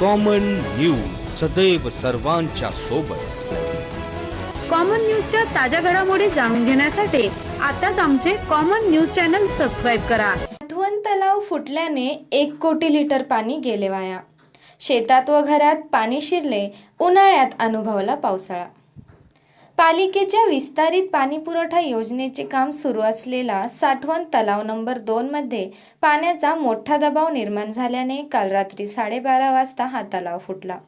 Common news सदैव सर्वांच्या सोबत. कॉमन न्यूजच्या ताज्या घडामोडी जाणून घेण्यासाठी आताच आमचे कॉमन न्यूज चॅनल सबस्क्राईब करा. आठवण तलाव फुटल्याने एक कोटी लिटर पाणी गेले वाया. शेतात व घरात पाणी शिरले उन्हाळ्यात अनुभवला पावसाळा. पालिकेच्या विस्तारित पाणी पुरवठा योजनेचे काम सुरू असलेला साठवण तलाव नंबर दोन मध्ये पाण्याचा मोठा दबाव निर्माण झाल्याने काल रात्री साडेबारा वाजता हा तलाव फुटला.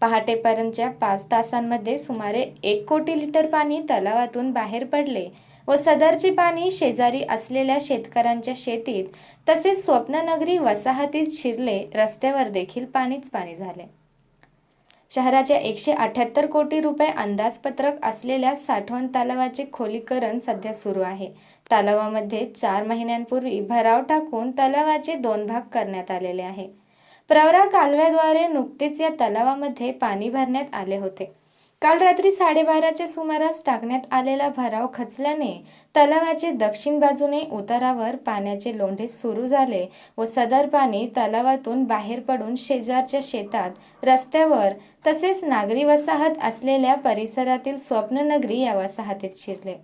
पहाटेपर्यंतच्या पाच तासांमध्ये सुमारे एक कोटी लिटर पाणी तलावातून बाहेर पडले व सदरचे पाणी शेजारी असलेल्या शेतकऱ्यांच्या शेतीत तसेच स्वप्ननगरी वसाहतीत शिरले रस्त्यावर देखील पाणीच पाणी झाले. शहराच्या एकशे अठ्याहत्तर कोटी रुपये अंदाजपत्रक असलेल्या साठवण तलावाचे खोलीकरण सध्या सुरू आहे. तलावामध्ये चार महिन्यांपूर्वी भराव टाकून तलावाचे दोन भाग करण्यात आलेले आहे. प्रवरा कालव्याद्वारे नुकतेच या तलावामध्ये पाणी भरण्यात आले होते. काल रात्री साडेबाराच्या सुमारास टाकण्यात आलेला भराव खचल्याने तलावाचे दक्षिण बाजूने उतारावर पाण्याचे लोंढे सुरू झाले व सदर पाणी तलावातून बाहेर पडून शेजारच्या शेतात रस्त्यावर तसेच नागरी वसाहत असलेल्या परिसरातील स्वप्ननगरी या वसाहतीत शिरले.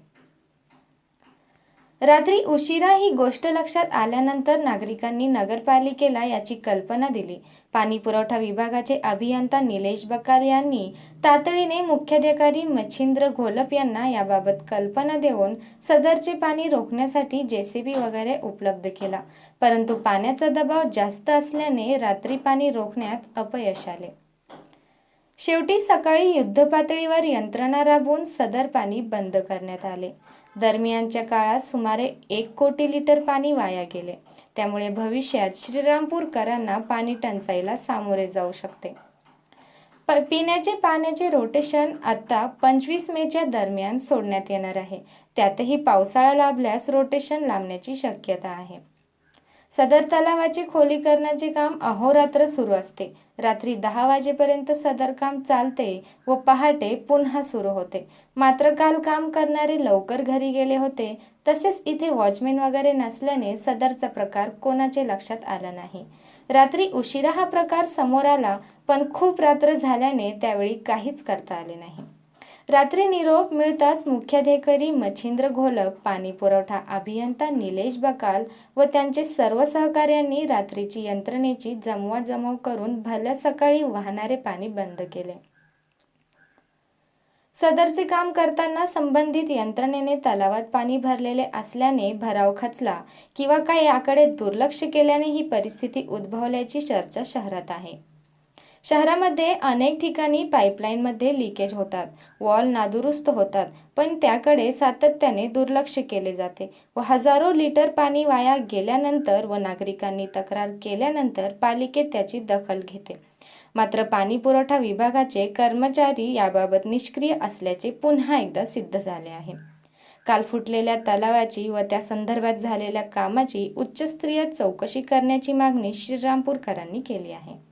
रात्री उशिरा ही गोष्ट लक्षात आल्यानंतर नागरिकांनी नगरपालिकेला याची कल्पना दिली. पाणी पुरवठा विभागाचे अभियंता निलेश बकाल यांनी तातडीने मुख्याधिकारी मच्छिंद्र घोलप यांना याबाबत कल्पना देऊन सदरचे पाणी रोखण्यासाठी जेसीबी वगैरे उपलब्ध केला. परंतु पाण्याचा दबाव जास्त असल्याने रात्री पाणी रोखण्यात अपयश आले. शेवटी सकाळी युद्धपातळीवर यंत्रणा राबवून सदर पाणी बंद करण्यात आले. दरम्यानच्या काळात सुमारे एक कोटी लिटर पाणी वाया गेले. त्यामुळे भविष्यात श्रीरामपूरकरांना पाणी टंचाईला सामोरे जाऊ शकते. प पिण्याचे पाण्याचे रोटेशन आत्ता पंचवीस मेच्या दरम्यान सोडण्यात येणार आहे. त्यातही पावसाळा लाभल्यास रोटेशन लांबण्याची शक्यता आहे. सदर तलावाचे खोलीकरणाचे काम अहोरात्र सुरू असते. रात्री दहा वाजेपर्यंत सदर काम चालते व पहाटे पुन्हा सुरू होते. मात्र काल काम करणारे लवकर घरी गेले होते. तसेच इथे वॉचमॅन वगैरे नसल्याने सदरचा प्रकार कोणाचे लक्षात आला नाही. रात्री उशिरा हा प्रकार समोर आला पण खूप रात्र झाल्याने त्यावेळी काहीच करता आले नाही. रात्री निरोप मिळताच मुख्याधिकारी मच्छिंद्र घोलप पाणी पुरवठा अभियंता निलेश बकाल व त्यांचे सर्व सहकार्यांनी रात्रीची यंत्रणेची जमवाजमव करून भल्या सकाळी वाहणारे पाणी बंद केले. सदरचे काम करताना संबंधित यंत्रणेने तलावात पाणी भरलेले असल्याने भराव खचला किंवा काय याकडे दुर्लक्ष केल्याने ही परिस्थिती उद्भवल्याची चर्चा शहरात आहे. शहरामध्ये अनेक ठिकाणी पाईपलाईनमध्ये लिकेज होतात वॉल नादुरुस्त होतात पण त्याकडे सातत्याने दुर्लक्ष केले जाते व हजारो लिटर पाणी वाया गेल्यानंतर व नागरिकांनी तक्रार केल्यानंतर पालिकेत त्याची दखल घेते. मात्र पाणी पुरवठा विभागाचे कर्मचारी याबाबत निष्क्रिय असल्याचे पुन्हा एकदा सिद्ध झाले आहे. काल फुटलेल्या तलावाची व त्या संदर्भात झालेल्या कामाची उच्चस्तरीय चौकशी करण्याची मागणी श्रीरामपूरकरांनी केली आहे.